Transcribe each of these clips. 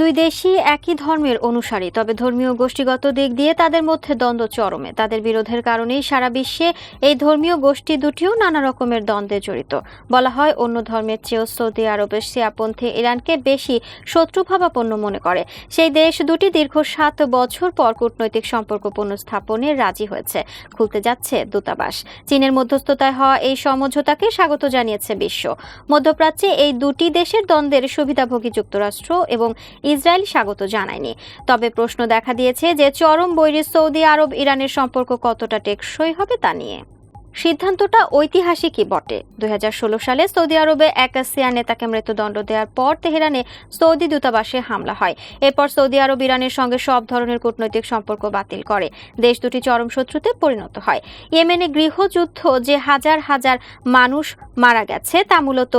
দুই দেশই একই ধর্মের অনুসারী, তবে ধর্মীয় গোষ্ঠীগত দিক দিয়ে তাদের মধ্যে দ্বন্দ্ব চরমে। তাদের বিরোধের কারণেই সারা বিশ্বে এই ধর্মীয় গোষ্ঠী দুটিও নানা রকমের দ্বন্দ্বে জড়িত। বলা হয়, অন্য ধর্মের চেয়েও সৌদি আরবের শিয়াপন্থী ইরানকে বেশি শত্রুভাবাপন্ন মনে করে। সেই দেশ দুটি দীর্ঘ সাত বছর পর কূটনৈতিক সম্পর্ক পুনঃস্থাপনে রাজি হয়েছে। খুলতে যাচ্ছে দূতাবাস। চীনের মধ্যস্থতায় হওয়া এই সমঝোতাকে স্বাগত জানিয়েছে বিশ্ব। মধ্যপ্রাচ্যে এই দুটি দেশের দ্বন্দ্বের সুবিধাভোগী যুক্তরাষ্ট্র এবং ইসরায়েল স্বাগত জানায়নি। তবে প্রশ্ন দেখা দিয়েছে যে চরম বৈরী সৌদি আরব ইরানের সম্পর্ক কতটা টেকসই হবে তা নিয়ে। সিদ্ধান্তটা ঐতিহাসিকই বটে। দুই হাজার ষোলো সালে সৌদি আরবে এক সিয়া নেতাকে মৃত্যুদণ্ড দেওয়ার পর তেহরানে সৌদি দূতাবাসে হামলা হয়। এরপর সৌদি আরব ইরানের সঙ্গে সব ধরনের কূটনৈতিক সম্পর্ক বাতিল করে। দেশ দুটি চরম শত্রুতে পরিণত হয়। ইয়েমেনে গৃহযুদ্ধ যে হাজার হাজার মানুষ মারা গেছে তা মূলত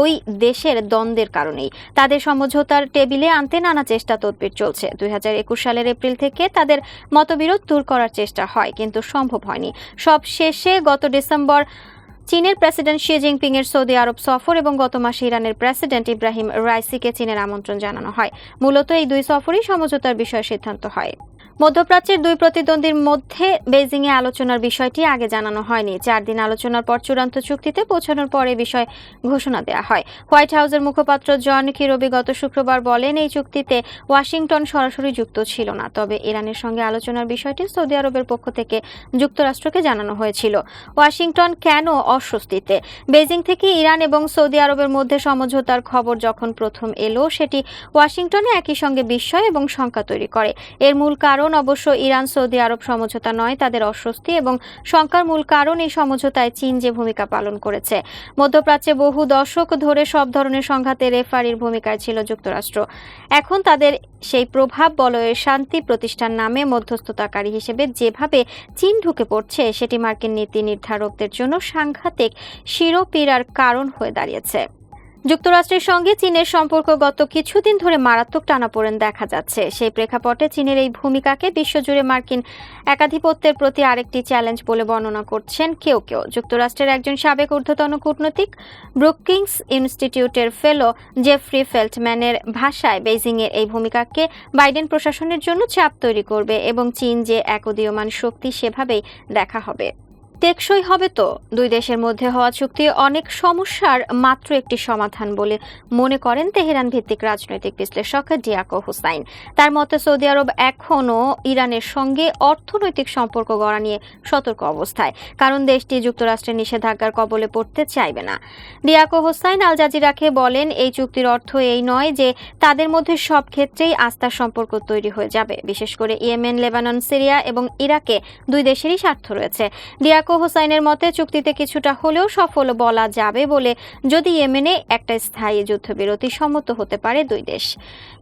ওই দেশের দ্বন্দ্বের কারণেই। তাদের সমঝোতার টেবিলে আনতে নানা চেষ্টা তদবির চলছে। দুই হাজার একুশ সালের এপ্রিল থেকে তাদের মতবিরোধ দূর করার চেষ্টা হয়, কিন্তু সম্ভব হয়নি। সব শেষে গত ডিসেম্বর চীনের প্রেসিডেন্ট শি জিনপিং এর সৌদি আরব সফর এবং গত মাসে ইরানের প্রেসিডেন্ট ইব্রাহিম রাইসিকে চীনের আমন্ত্রণ জানানো হয়। মূলত এই দুই সফরই সমঝোতার বিষয়ে সিদ্ধান্ত হয়। মধ্যপ্রাচ্যের দুই প্রতিদ্বন্দ্বীর মধ্যে বেজিং এ আলোচনার বিষয়টি আগে জানানো হয়নি। চার দিন আলোচনার পর চূড়ান্ত চুক্তিতে পৌঁছানোর পর বিষয়ে ঘোষণা দেওয়া হয়। হোয়াইট হাউসের মুখপাত্র জন কিরবি গত শুক্রবার বলেন, এই চুক্তিতে ওয়াশিংটন সরাসরি যুক্ত ছিল না, তবে ইরানের সঙ্গে আলোচনার বিষয়টি সৌদি আরবের পক্ষ থেকে যুক্তরাষ্ট্রকে জানানো হয়েছিল। ওয়াশিংটন কেন অস্বস্তিতে? বেজিং থেকে ইরান এবং সৌদি আরবের মধ্যে সমঝোতার খবর যখন প্রথম এলো, সেটি ওয়াশিংটনে একই সঙ্গে বিস্ময় এবং শঙ্কা তৈরি করে। এর মূল কারণ অবশ্য ইরান, সৌদি আরব সমঝোতা নয়, তাদের অস্বস্তি এবং শঙ্কার মূল কারণ এই সমঝোতায় চীন যে ভূমিকা পালন করেছে। মধ্যপ্রাচ্যে বহু দশক ধরে সব ধরনের সংঘাতে রেফারির ভূমিকায় ছিল যুক্তরাষ্ট্র। এখন তাদের সেই প্রভাব বলয়ের শান্তি প্রতিষ্ঠান নামে মধ্যস্থতাকারী হিসেবে যেভাবে চীন ঢুকে পড়ছে, সেটি মার্কিন নীতি নির্ধারকদের জন্য সাংঘাতিক শিরোপীড়ার কারণ হয়ে দাঁড়িয়েছে। যুক্তরাষ্ট্রের সঙ্গে চীনের সম্পর্ক গত কিছুদিন ধরে মারাত্মক টানাপোড়েন দেখা যাচ্ছে। সেই প্রেক্ষাপটে চীনের এই ভূমিকাকে বিশ্বজুড়ে মার্কিন একাধিপত্যের প্রতি আরেকটি চ্যালেঞ্জ বলে বর্ণনা করছেন কেউ কেউ। যুক্তরাষ্ট্রের একজন সাবেক ঊর্ধ্বতন কূটনৈতিক ব্রুকিংস ইনস্টিটিউটের ফেলো জেফ্রি ফেল্টম্যানের ভাষায় বেইজিংয়ের এই ভূমিকাকে বাইডেন প্রশাসনের জন্য চাপ তৈরি করবে এবং চীন যে একদীয়মান শক্তি, সেভাবেই দেখা হবে। টেকসই হবে তো। দুই দেশের মধ্যে হওয়া চুক্তি অনেক সমস্যার মাত্র একটি সমাধান বলে মনে করেন তেহরান ভিত্তিক রাজনৈতিক বিশ্লেষক ডিয়াকো হুসাইন। তার মতে, সৌদি আরব এখনও ইরানের সঙ্গে অর্থনৈতিক সম্পর্ক গড়া নিয়ে সতর্ক অবস্থায়, কারণ দেশটি যুক্তরাষ্ট্রের নিষেধাজ্ঞার কবলে পড়তে চাইবে না। ডিয়াকো হোসাইন আল জাজিরাকে বলেন, এই চুক্তির অর্থ এই নয় যে তাদের মধ্যে সব ক্ষেত্রেই আস্থার সম্পর্ক তৈরি হয়ে যাবে। বিশেষ করে ইয়েমেন, লেবানন, সিরিয়া এবং ইরাকে দুই দেশেরই স্বার্থ রয়েছে। ডিয়াকো হোসাইনের মতে চুক্তিতে কিছুটা হলেও সফল বলা যাবে বলে যদি ইয়েমেনে একটা স্থায়ী যুদ্ধবিরতি সম্মত হতে পারে দুই দেশ।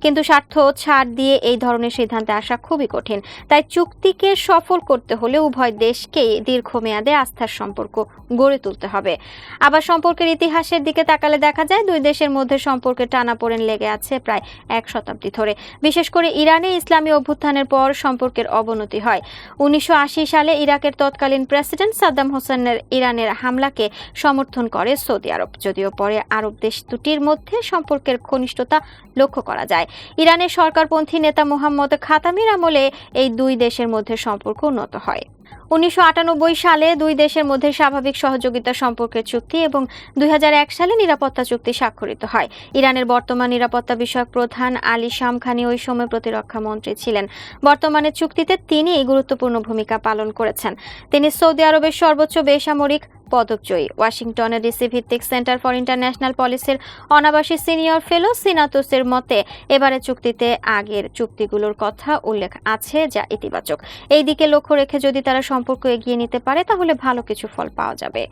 কিন্তু স্বার্থ ছাড় দিয়ে এই ধরনের সিদ্ধান্তে আসা খুবই কঠিন। তাই চুক্তিকে সফল করতে হলে উভয় দেশকেই দীর্ঘমেয়াদে আস্থার সম্পর্ক গড়ে তুলতে হবে। আবার সম্পর্কের ইতিহাসের দিকে তাকালে দেখা যায়, দুই দেশের মধ্যে সম্পর্কে টানাপোড়েন লেগে আছে প্রায় এক শতাব্দী ধরে। বিশেষ করে ইরানে ইসলামী অভ্যুত্থানের পর সম্পর্কের অবনতি হয়। উনিশশো আশি সালে ইরাকের তৎকালীন প্রেসিডেন্ট সাদ্দাম হোসেনের ইরানের হামলাকে সমর্থন করে সৌদি আরব। যদিও পরে আরব দেশ দুটির মধ্যে সম্পর্কের ঘনিষ্ঠতা লক্ষ্য করা যায়। ইরানের সরকারপন্থী নেতা মোহাম্মদ খাতামির আমলে এই দুই দেশের মধ্যে সম্পর্ক উন্নত হয়। উনিশশো আটানব্বই সালে দুই দেশের মধ্যে স্বাভাবিক সহযোগিতা সম্পর্কের চুক্তি এবং দুই সালে নিরাপত্তা চুক্তি স্বাক্ষরিত হয়। ইরানের বর্তমান নিরাপত্তা বিষয়ক প্রধান আলী শামখানি ওই সময় প্রতিরক্ষা মন্ত্রী ছিলেন। বর্তমানে চুক্তিতে তিনি গুরুত্বপূর্ণ ভূমিকা পালন করেছেন। তিনি সৌদি আরবের সর্বোচ্চ বেসামরিক পদকজয়ী। ওয়াশিংটনের ডিসি ভিত্তিক সেন্টার ফর ইন্টারন্যাশনাল পলিসির অনাবাসী সিনিয়র ফেলো সিনাতুসের মতে, এবারে চুক্তিতে আগের চুক্তিগুলোর কথা উল্লেখ আছে যা ইতিবাচক। এই দিকে লক্ষ্য রেখে যদি তারা সম্পর্ক এগিয়ে নিতে পারে, তাহলে ভালো কিছু ফল পাওয়া যাবে।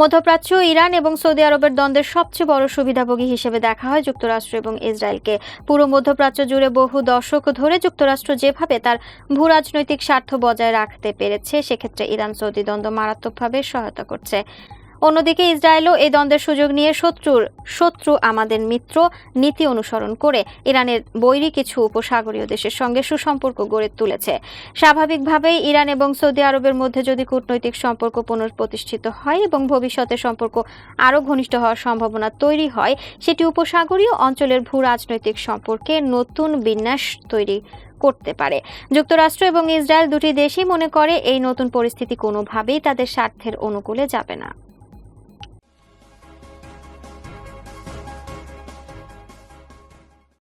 মধ্যপ্রাচ্য, ইরান এবং সৌদি আরবের দ্বন্দ্বের সবচেয়ে বড় সুবিধাভোগী হিসেবে দেখা হয় যুক্তরাষ্ট্র এবং ইসরায়েলকে। পুরো মধ্যপ্রাচ্য জুড়ে বহু দশক ধরে যুক্তরাষ্ট্র যেভাবে তার ভূ রাজনৈতিক স্বার্থ বজায় রাখতে পেরেছে, সেক্ষেত্রে ইরান সৌদি দ্বন্দ্ব মারাত্মকভাবে সহায়তা করছে। অন্যদিকে ইসরায়েলও এই দ্বন্দ্বের সুযোগ নিয়ে শত্রুর, শত্রু আমাদের মিত্র নীতি অনুসরণ করে ইরানের বৈরী কিছু উপসাগরীয় দেশের সঙ্গে সুসম্পর্ক গড়ে তুলেছে। স্বাভাবিকভাবেই ইরান এবং সৌদি আরবের মধ্যে যদি কূটনৈতিক সম্পর্ক পুনঃপ্রতিষ্ঠিত হয় এবং ভবিষ্যতে সম্পর্ক আরও ঘনিষ্ঠ হওয়ার সম্ভাবনা তৈরি হয়, সেটি উপসাগরীয় অঞ্চলের ভূ রাজনৈতিক সম্পর্কে নতুন বিন্যাস তৈরি করতে পারে। যুক্তরাষ্ট্র এবং ইসরায়েল দুটি দেশই মনে করে এই নতুন পরিস্থিতি কোনোভাবেই তাদের স্বার্থের অনুকূলে যাবে না।